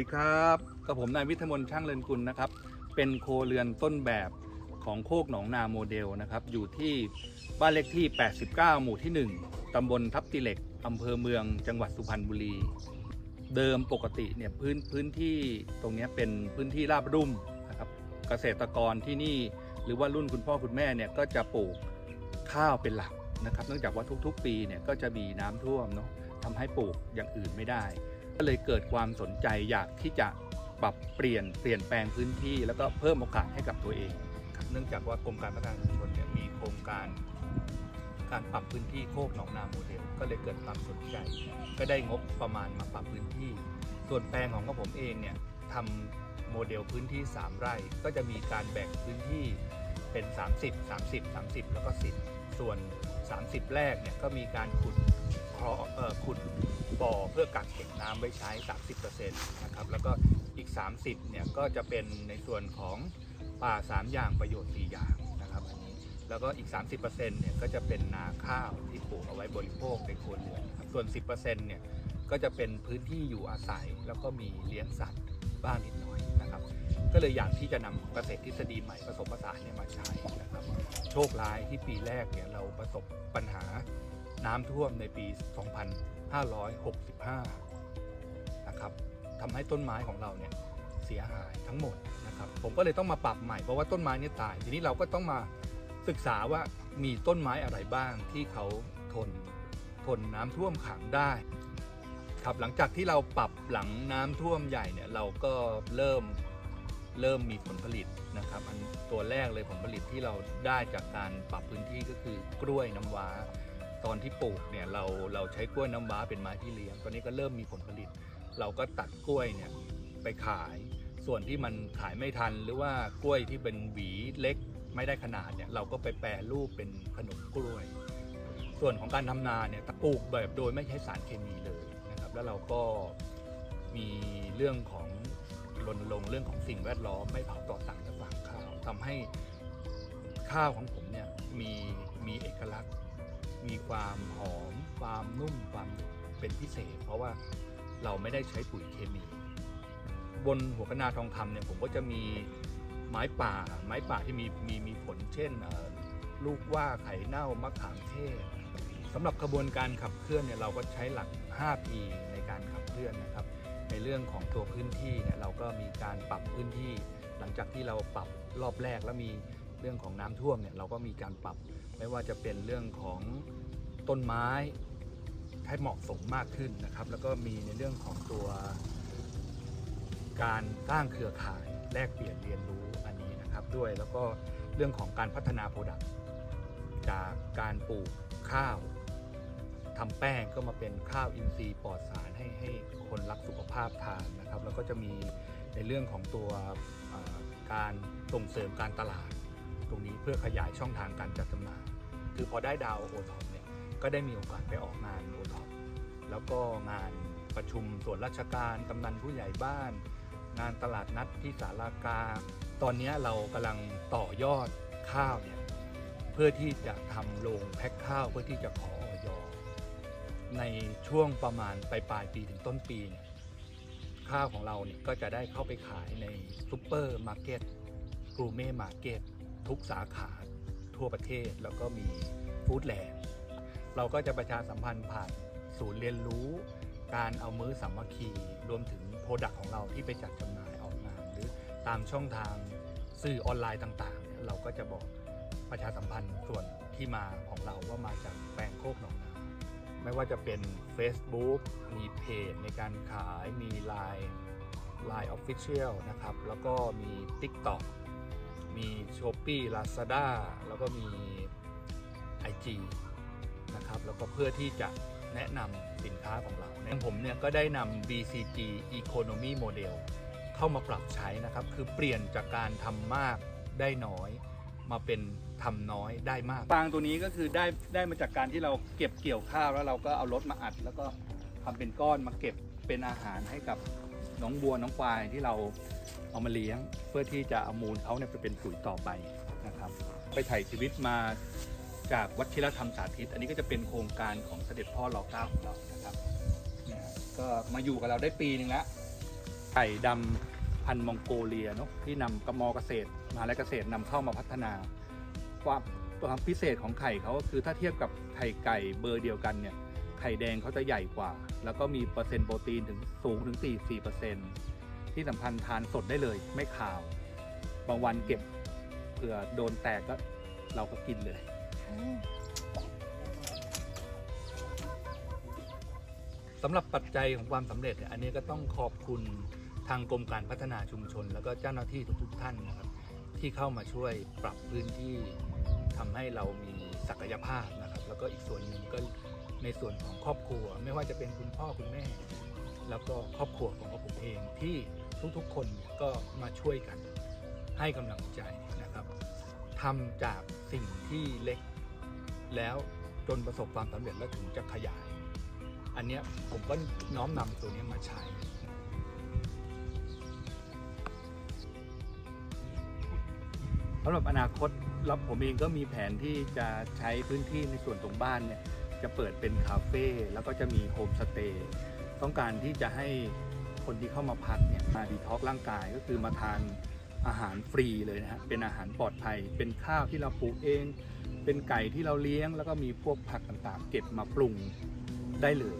วัสดีครับกับผมนายวิทมนช่างเรือนกุลนะครับ เป็นโคเรือนต้นแบบของโคกหนองนาโมเดลนะครับ อยู่ที่บ้านเลขที่ 89 หมู่ที่ 1ตำบลทับติเหล็กอำเภอเมืองจังหวัดสุพรรณบุรี เดิมปกติเนี่ยพื้นพื้นที่ตรงนี้เป็นพื้นที่ราบรุ่มนะครับ เกษตรกรที่นี่หรือว่ารุ่นคุณพ่อคุณแม่เนี่ยก็จะปลูกข้าวเป็นหลักนะครับ เนื่องจากว่าทุกๆ ปีเนี่ยก็จะมีน้ำท่วมเนาะทำให้ปลูกอย่างอื่นไม่ได้ ก็เลยเกิดความสนใจอยากที่จะปรับเปลี่ยนเปลี่ยนแปลงพื้นที่ แล้วก็เพิ่มโอกาสให้กับตัวเองครับเนื่องจากว่ากรมการพัฒนาชุมชนเนี่ยมีโครงการ การปรับพื้นที่โคกหนองนาโมเดลก็เลยเกิดความสนใจ ก็ได้งบประมาณมาปรับพื้นที่ ส่วนแปลงของกผมเองเนี่ยทำโมเดลพื้นที่ 3 ไร่ ก็จะมีการแบ่งพื้นที่เป็น 30 30 30 แล้วก็ 10 ส่วน 30 แรกเนี่ยก็มีการขุดคลอออขุด บ่อเพื่อกักเก็บน้ำไว้ใช้ 30%นะครับแล้วก็อีก 30เนี่ยก็จะเป็นในส่วนของป่า 3 อย่างประโยชน์ 4 อย่างนะครับอันนี้แล้วก็อีก 30%เนี่ยก็จะเป็นนาข้าวที่ปลูกเอาไว้บริโภคในครัวเรือนนะครับส่วน 10%เนี่ยก็จะเป็นพื้นที่อยู่อาศัยแล้วก็มีเลี้ยงสัตว์บ้างนิดหน่อยนะครับก็เลยอยากที่จะนำเกษตรทฤษฎีใหม่ผสมผสานเนี่ยมาใช้นะครับ โชคร้ายที่ปีแรกเนี่ยเราประสบปัญหา น้ำท่วมในปี 2565 นะครับทำให้ต้นไม้ของเราเนี่ยเสียหายทั้งหมดนะครับ ผมก็เลยต้องมาปรับใหม่เพราะว่าต้นไม้เนี่ยตาย ทีนี้เราก็ต้องมาศึกษาว่ามีต้นไม้อะไรบ้างที่เขาทนทนน้ำท่วมขังได้ครับหลังจากที่เราปรับหลังน้ำท่วมใหญ่เนี่ยเราก็เริ่มเริ่มมีผลผลิตนะครับอันตัวแรกเลยผลผลิตที่เราได้จากการปรับพื้นที่ก็คือกล้วยน้ำว้า ตอนที่ปลูกเนี่ยเราเราใช้กล้วยน้ำว้าเป็นไม้ที่เลี้ยง ตอนนี้ก็เริ่มมีผลผลิต เราก็ตัดกล้วยเนี่ยไปขาย ส่วนที่มันขายไม่ทันหรือว่ากล้วยที่เป็นหวีเล็กไม่ได้ขนาดเนี่ยเราก็ไปแปรรูปเป็นขนมกล้วย ส่วนของการทำนาเนี่ยปลูกแบบโดยไม่ใช้สารเคมีเลยนะครับแล้วเราก็มีเรื่องของรณรงค์เรื่องของสิ่งแวดล้อมไม่เผาต่อสั่งและฟางข้าวทำให้ข้าวของผมเนี่ยมีมีเอกลักษณ์ มีความหอม ความนุ่มความเป็นพิเศษ เพราะว่าเราไม่ได้ใช้ปุ๋ยเคมี บนหัวกนาทองคำเนี่ยผมก็จะมีไม้ป่า ไม้ป่าที่มีมีมีผลเช่นลูกว่าไข่เน่ามะขามเทศสำหรับกระบวนการขับเคลื่อนเนี่ยเราก็ใช้หลัก 5P ในการขับเคลื่อนนะครับ ในเรื่องของตัวพื้นที่เนี่ยเราก็มีการปรับพื้นที่ หลังจากที่เราปรับรอบแรกแล้วมีเรื่องของน้ำท่วมเนี่ยเราก็มีการปรับ ไม่ว่าจะเป็นเรื่องของต้นไม้ให้เหมาะสมมากขึ้นนะครับ แล้วก็มีในเรื่องของตัว การสร้างเครือข่ายแลกเปลี่ยนเรียนรู้อันนี้นะครับด้วยแล้วก็เรื่องของการพัฒนาโปรดักต์จากการปลูกข้าวทำแป้งก็มาเป็นข้าวอินทรีย์ปลอดสารให้ให้คนรักสุขภาพทานนะครับ แล้วก็จะมีในเรื่องของตัวการส่งเสริมการตลาด ตรงนี้เพื่อขยายช่องทางการจัดจำหน่ายคือพอได้ดาวโอท็อปเนี่ยก็ได้มีโอกาสไปออกงานโอท็อปแล้วก็งานประชุมส่วนราชการกำนันผู้ใหญ่บ้าน งานตลาดนัดที่สารากา ตอนนี้เรากำลังต่อยอดข้าวเนี่ยเพื่อที่จะทำโรงแพ็คข้าวเพื่อที่จะขอออยในช่วงประมาณปลายปลายปีถึงต้นปีเนี่ยข้าวของเราเนี่ยก็จะได้เข้าไปขายในซูเปอร์มาร์เก็ตกรูเม่มาร์เก็ต ทุกสาขาทั่วประเทศแล้วก็มีฟู้ดแลนด์เราก็จะประชาสัมพันธ์ผ่านศูนย์เรียนรู้ การเอามือสามัคคีรวมถึงโปรดักต์ของเราที่ไปจัดจำหน่ายออกงานหรือตามช่องทางสื่อออนไลน์ต่างๆเนี่ยเราก็จะบอกประชาสัมพันธ์ส่วนที่มาของเราว่ามาจากแปลงโคกหนองนาไม่ว่าจะเป็น Facebook มีเพจในการขายมี Line Line Official นะครับ แล้วก็มี TikTok มี Shopee Lazada แล้วก็มี IG นะครับ แล้วก็เพื่อที่จะแนะนำสินค้าของเราในผมเนี่ยก็ได้นำ BCG Economy Model เข้ามาปรับใช้นะครับ คือเปลี่ยนจากการทำมากได้น้อย มาเป็นทำน้อยได้มากฟางตัวนี้ก็คือได้ได้มาจากการที่เราเก็บเกี่ยวข้าวแล้วเราก็เอารถมาอัด แล้วก็ทำเป็นก้อนมาเก็บเป็นอาหารให้กับ น้องบัวน้องควายที่เราเอามาเลี้ยง เพื่อที่จะเอามูลเขาเนี่ยไปเป็นปุ๋ยต่อไปนะครับไปถ่ายชีวิตมาจากวัชิรธรรมสาธิต อันนี้ก็จะเป็นโครงการของเสด็จพ่อรอเก้าของเรานะครับเนี่ยก็มาอยู่กับเราได้ปีหนึ่งแล้วไก่ดำพันมองโกเลียเนาะที่นำกรมอเกษตรมหาลัยเกษตรนำเข้ามาพัฒนา ความความพิเศษของไข่เขาก็คือถ้าเทียบกับไข่ไก่เบอร์เดียวกันเนี่ย ไข่แดงเขาจะใหญ่กว่า แล้วก็มีเปอร์เซ็นต์โปรตีนถึงสูงถึง 44เปอร์เซ็นต์ที่สำคัญทานสดได้เลยไม่ขาว บางวันเก็บเผื่อโดนแตกก็เราก็กินเลย สำหรับปัจจัยของความสำเร็จเนี่ยอันนี้ก็ต้องขอบคุณทางกรมการพัฒนาชุมชน แล้วก็เจ้าหน้าที่ทุกๆท่านนะครับ ที่เข้ามาช่วยปรับพื้นที่ทำให้เรามีศักยภาพนะครับ แล้วก็อีกส่วนหนึ่งก็ ในส่วนของครอบครัว ไม่ว่าจะเป็นคุณพ่อคุณแม่ แล้วก็ครอบครัวของผมเองที่ทุกๆ คนเนี่ยก็มาช่วยกันให้กำลังใจนะครับทำจากสิ่งที่เล็ก แล้วจนประสบความสำเร็จแล้วถึงจะขยาย อันเนี้ยผมก็น้อมนำตัวนี้มาใช้สำหรับอนาคตแล้วผมเองก็มีแผนที่จะใช้พื้นที่ในส่วนตรงบ้านเนี่ย จะเปิดเป็นคาเฟ่แล้วก็จะมีโฮมสเตย์ต้องการที่จะให้คนที่เข้ามาพักเนี่ยมาดีท็อกร่างกายก็คือมาทานอาหารฟรีเลยนะฮะเป็นอาหารปลอดภัย เป็นข้าวที่เราปลูกเอง เป็นไก่ที่เราเลี้ยง แล้วก็มีพวกผักต่างๆ เก็บมาปรุงได้เลย